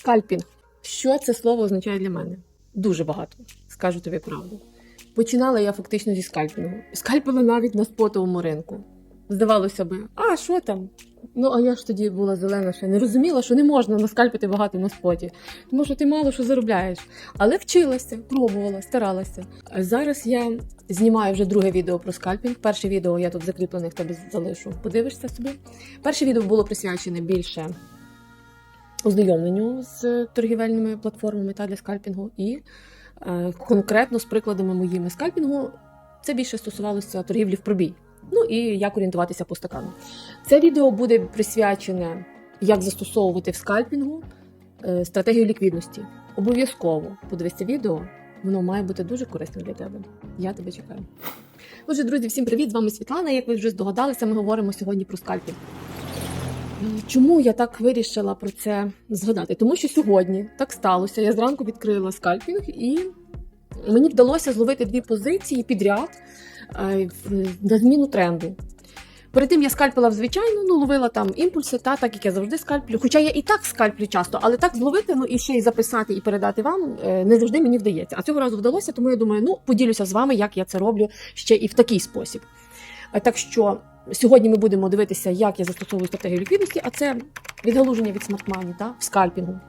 Скальпінг. Що це слово означає для мене? Дуже багато, скажу тобі правду. Починала я фактично зі скальпінгу. Скальпила навіть на спотовому ринку. Здавалося би, а що там? Ну, а я ж тоді була зелена, ще не розуміла, що не можна наскальпити багато на споті, тому що ти мало що заробляєш. Але вчилася, пробувала, старалася. Зараз я знімаю вже друге відео про скальпінг. Перше відео я тут закріплене в тебе залишу. Подивишся собі. Перше відео було присвячене більше ознайомленню з торгівельними платформами та для скальпінгу, і е, конкретно з прикладами моїми скальпінгу це більше стосувалося торгівлі в пробій. Ну і як орієнтуватися по стакану. Це відео буде присвячене, як застосовувати в скальпінгу е, стратегію ліквідності. Обов'язково подивись це відео, воно має бути дуже корисним для тебе. Я тебе чекаю. Отже, друзі, всім привіт! З вами Світлана. Як ви вже здогадалися, ми говоримо сьогодні про скальпінг. Чому я так вирішила про це згадати? Тому що сьогодні так сталося. Я зранку відкрила скальпінг, і мені вдалося зловити дві позиції підряд е, на зміну тренду. Перед тим я скальпила в звичайну, ну ловила там імпульси, та так як я завжди скальплю. Хоча я і так скальплю часто, але так зловити, ну і ще й записати і передати вам е, не завжди мені вдається. А цього разу вдалося, тому я думаю, ну поділюся з вами, як я це роблю ще і в такий спосіб. Е, Так що сьогодні ми будемо дивитися, як я застосовую стратегію ліквідності, а це відгалуження від смартмані та в скальпінгу.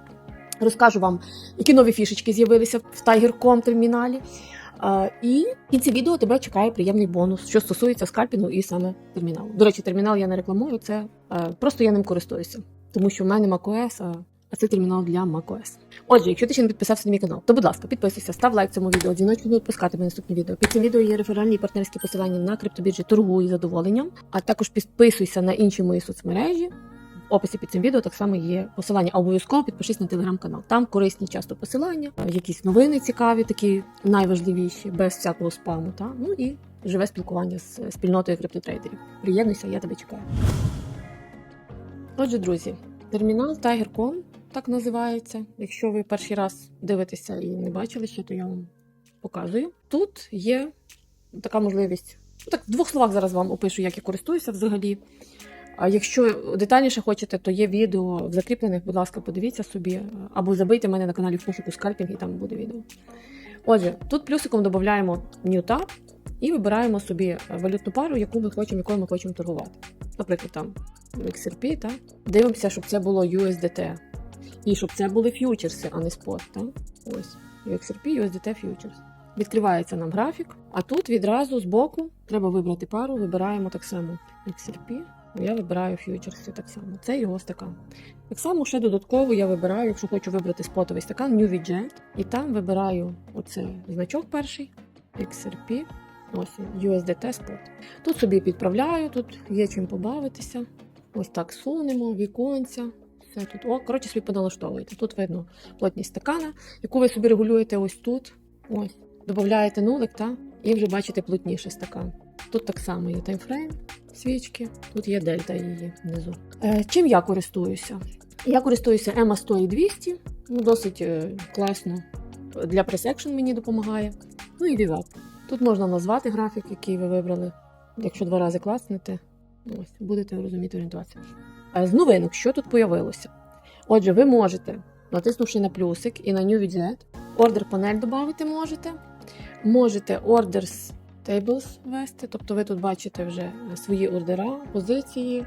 Розкажу вам, які нові фішечки з'явилися в Tiger.com терміналі. І в кінці відео тебе чекає приємний бонус, що стосується скальпінгу і саме терміналу. До речі, термінал я не рекламую, це е, просто я ним користуюся, тому що в мене macOS, а, а це термінал для macOS. Отже, якщо ти ще не підписався на мій канал, то будь ласка, підписуйся, став лайк цьому відео, дзвіночку не відпускатиме наступне відео. Під цим відео є реферальні партнерські посилання на криптобіржі торгуй задоволенням, а також підписуйся на інші мої соцмережі. В описі під цим відео так само є посилання. Обов'язково підпишись на телеграм-канал. Там корисні часто посилання, е, якісь новини цікаві, такі найважливіші, без всякого спаму. Та? Ну і живе спілкування з спільнотою криптотрейдерів. Приєднуйся, я тебе чекаю. Отже, друзі, термінал Tiger.com так називається. Якщо ви перший раз дивитеся і не бачили ще, то я вам показую. Тут є така можливість. Так, в двох словах зараз вам опишу, як я користуюся взагалі. А якщо детальніше хочете, то є відео в закріплених, будь ласка, подивіться собі, або забийте мене на каналі в пошуку скальпінг, і там буде відео. Отже, тут плюсиком додаємо Tab і вибираємо собі валютну пару, яку ми хочемо, якою ми хочемо торгувати. Наприклад, там XRP, та? дивимося, щоб це було USDT. І щоб це були ф'ючерси, а не спот. Та? Ось XRP, USDT Futures. Відкривається нам графік, а тут відразу збоку треба вибрати пару, вибираємо так само XRP. Я вибираю фьючерси так само. Це його стакан. Так само ще додатково я вибираю, якщо хочу вибрати спотовий стакан, New Widget. І там вибираю оцей значок перший, XRP, ось USDT Spot. Тут собі підправляю, тут є чим побавитися. Ось так сунемо, віконця. Все тут. О, коротше, собі поналаштовуєте. Тут видно плотність стакана, яку ви собі регулюєте ось тут. Ось. Додаєте нулик, та? і вже бачите плотніший стакан. Тут так само є таймфрейм, свічки, тут є дельта її внизу. Е, чим я користуюся? Я користуюся EMA 100 і 200, ну, досить е, класно. Для пресекшн мені допомагає. Ну і VWAP. Тут можна назвати графік, який ви вибрали. Якщо два рази класнете, ось, будете розуміти орієнтуватися. З новинок, що тут появилося? Отже, ви можете, натиснувши на плюсик і на New Widget, ордер панель додати можете. Можете orders tables ввести, тобто ви тут бачите вже свої ордера, позиції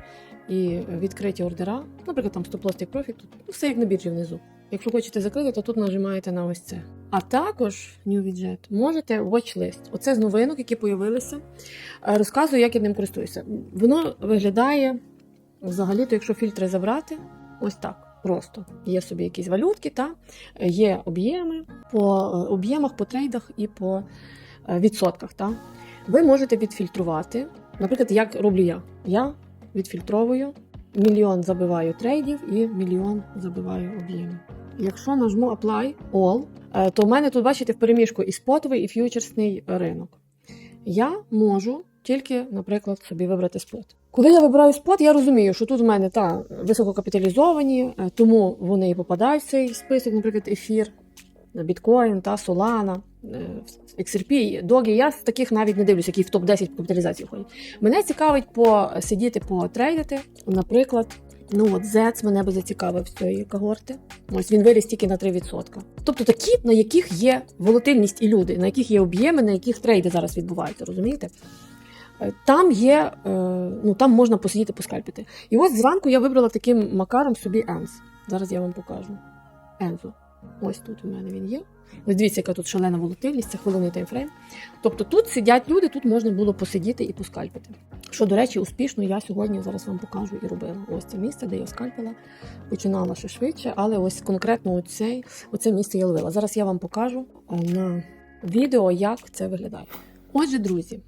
і відкриті ордера. Наприклад, там стоп-лосс take тут ну, все як на біржі внизу. Якщо хочете закрити, то тут нажимаєте на ось це. А також New Widget можете watchlist. Оце з новинок, які появилися. Е, Розказую, як я ним користуюся. Воно виглядає взагалі-то, якщо фільтри забрати, ось так. Просто є собі якісь валютки, та є об'єми по е, об'ємах, по трейдах і по е, відсотках. Та? Ви можете відфільтрувати. Наприклад, як роблю я. Я відфільтровую, мільйон забиваю трейдів і мільйон забиваю об'ємів. Якщо нажму Apply All, е, то в мене тут, бачите, в переміжку і спотовий, і ф'ючерсний ринок. Я можу тільки, наприклад, собі вибрати спот. Коли я вибираю спот, я розумію, що тут в мене та висококапіталізовані, е, тому вони і попадають в цей список, наприклад, ефір, біткоін та е, XRP, Догі. Я з таких навіть не дивлюся, які в топ-10 по капіталізації входять. Мене цікавить посидіти, потрейдити, наприклад, Ну от Зец мене би зацікавив з цієї когорти. Ось він виріс тільки на 3%. Тобто такі, на яких є волатильність і люди, на яких є об'єми, на яких трейди зараз відбуваються, розумієте? Е, Там є, е, ну там можна посидіти, поскальпити. І ось зранку я вибрала таким макаром собі Енс. Зараз я вам покажу. Ензу. Ось тут у мене він є. Ось дивіться, яка тут шалена волатильність, це хвилинний таймфрейм. Тобто тут сидять люди, тут можна було посидіти і поскальпити. Що, до речі, успішно я сьогодні зараз вам покажу і робила. Ось це місце, де я скальпила. Починала ще швидше, але ось конкретно оцей, оце місце я ловила. Зараз я вам покажу е, на відео, як це виглядає. Отже, друзі,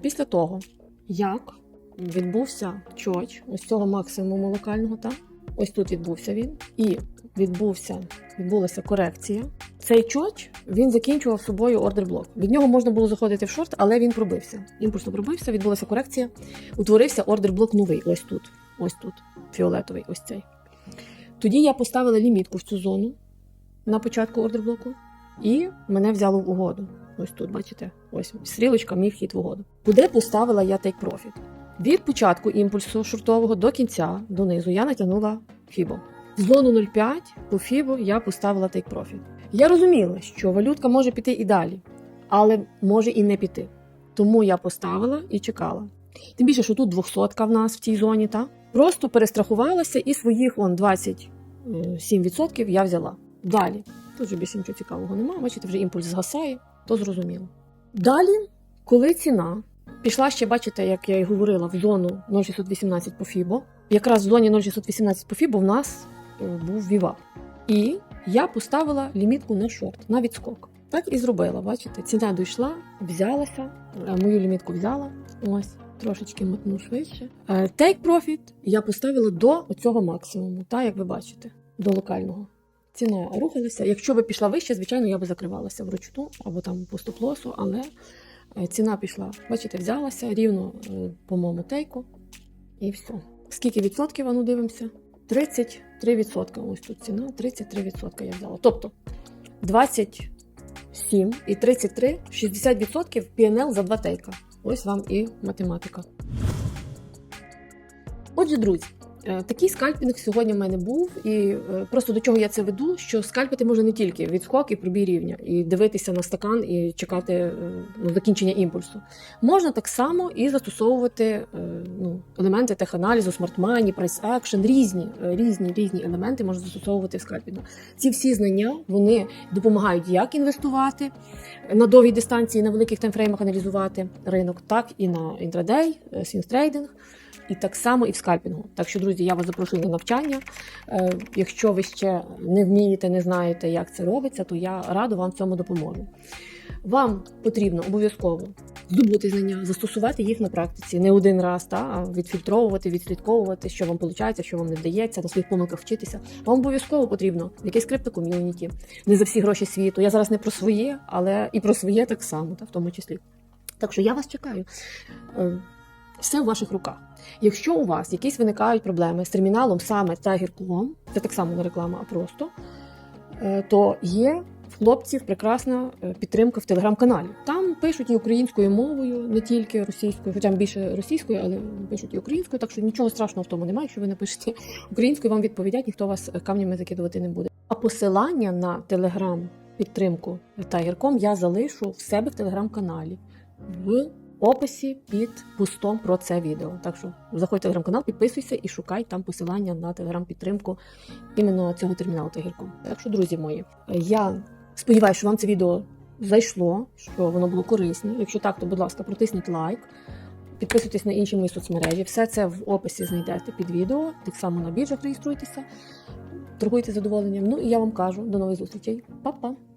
після того, як відбувся чоч, ось цього максимуму локального, так? ось тут відбувся він, і відбувся, відбулася корекція. Цей чоч він закінчував собою ордер блок. Від нього можна було заходити в шорт, але він пробився. Імпульсно пробився, відбулася корекція. Утворився ордер блок новий. Ось тут. Ось тут. Фіолетовий, ось цей. Тоді я поставила лімітку в цю зону на початку ордер блоку, і мене взяло в угоду. Ось тут, бачите, ось стрілочка, мій вхід в угоду. Куди поставила я take profit? Від початку імпульсу шортового до кінця, донизу, я натягнула фібо. В зону 0,5 по фібо я поставила take profit. Я розуміла, що валютка може піти і далі, але може і не піти. Тому я поставила і чекала. Тим більше, що тут 200 в нас в цій зоні, та просто перестрахувалася і своїх он 27% я взяла. Далі. Тут вже більше нічого цікавого немає. Бачите, вже імпульс згасає, то зрозуміло. Далі, коли ціна пішла ще, бачите, як я і говорила, в зону 0,618 по Фібо. Якраз в зоні 0,618 по Фібо в нас е, був вівап. І я поставила лімітку на шорт, на відскок. Так і зробила, бачите, ціна дійшла, взялася, е, мою лімітку взяла. Ось, трошечки мотну швидше. Е, Take profit я поставила до цього максимуму, так, як ви бачите, до локального. Ціна рухалася. Якщо би пішла вище, звичайно, я би закривалася вручну або там по стоп-лосу, але е, ціна пішла. Бачите, взялася рівно е, по моєму тейку. І все. Скільки відсотків, ану дивимося? 33 відсотка. Ось тут ціна, 33 відсотка я взяла. Тобто 27 і 33, 60 відсотків PNL за два тейка. Ось вам і математика. Отже, друзі, такий скальпінг сьогодні в мене був, і е, просто до чого я це веду, що скальпити можна не тільки відскок і пробій рівня, і дивитися на стакан і чекати е, ну, закінчення імпульсу. Можна так само і застосовувати е, ну, елементи теханалізу, смарт-мані, прайс-екшн, різні, е, різні, різні елементи можна застосовувати в скальпінгу. Ці всі знання вони допомагають як інвестувати на довгій дистанції, на великих таймфреймах аналізувати ринок, так і на інтрадей, свінстрейдинг. І так само і в скальпінгу. Так що, друзі, я вас запрошую на навчання. Е, Якщо ви ще не вмієте, не знаєте, як це робиться, то я радо вам в цьому допоможу. Вам потрібно обов'язково здобути знання, застосувати їх на практиці не один раз, та, відфільтровувати, відслідковувати, що вам виходить, що вам не вдається, на своїх помилках вчитися. Вам обов'язково потрібно якесь криптоком'юніті, не за всі гроші світу. Я зараз не про своє, але і про своє так само, та, в тому числі. Так що я вас чекаю. Все в ваших руках. Якщо у вас якісь виникають проблеми з терміналом саме Tiger.com, це так само не реклама, а просто, е, то є в хлопців прекрасна е, підтримка в телеграм-каналі. Там пишуть і українською мовою, не тільки російською, хоча більше російською, але пишуть і українською, так що нічого страшного в тому немає, якщо ви напишете українською, вам відповідять, ніхто вас е, камнями закидувати не буде. А посилання на телеграм підтримку Tiger.com я залишу в себе в телеграм-каналі. В описі під постом про це відео. Так що заходь в телеграм-канал, підписуйся і шукай там посилання на телеграм-підтримку іменно цього терміналу Тагірком. Так що, друзі мої, я сподіваюся, що вам це відео зайшло, що воно було корисне. Якщо так, то будь ласка, протисніть лайк. Підписуйтесь на інші мої соцмережі. Все це в описі знайдете під відео. Так само на біржах реєструйтеся, торгуйте задоволенням. Ну і я вам кажу до нових зустрічей. Па-па!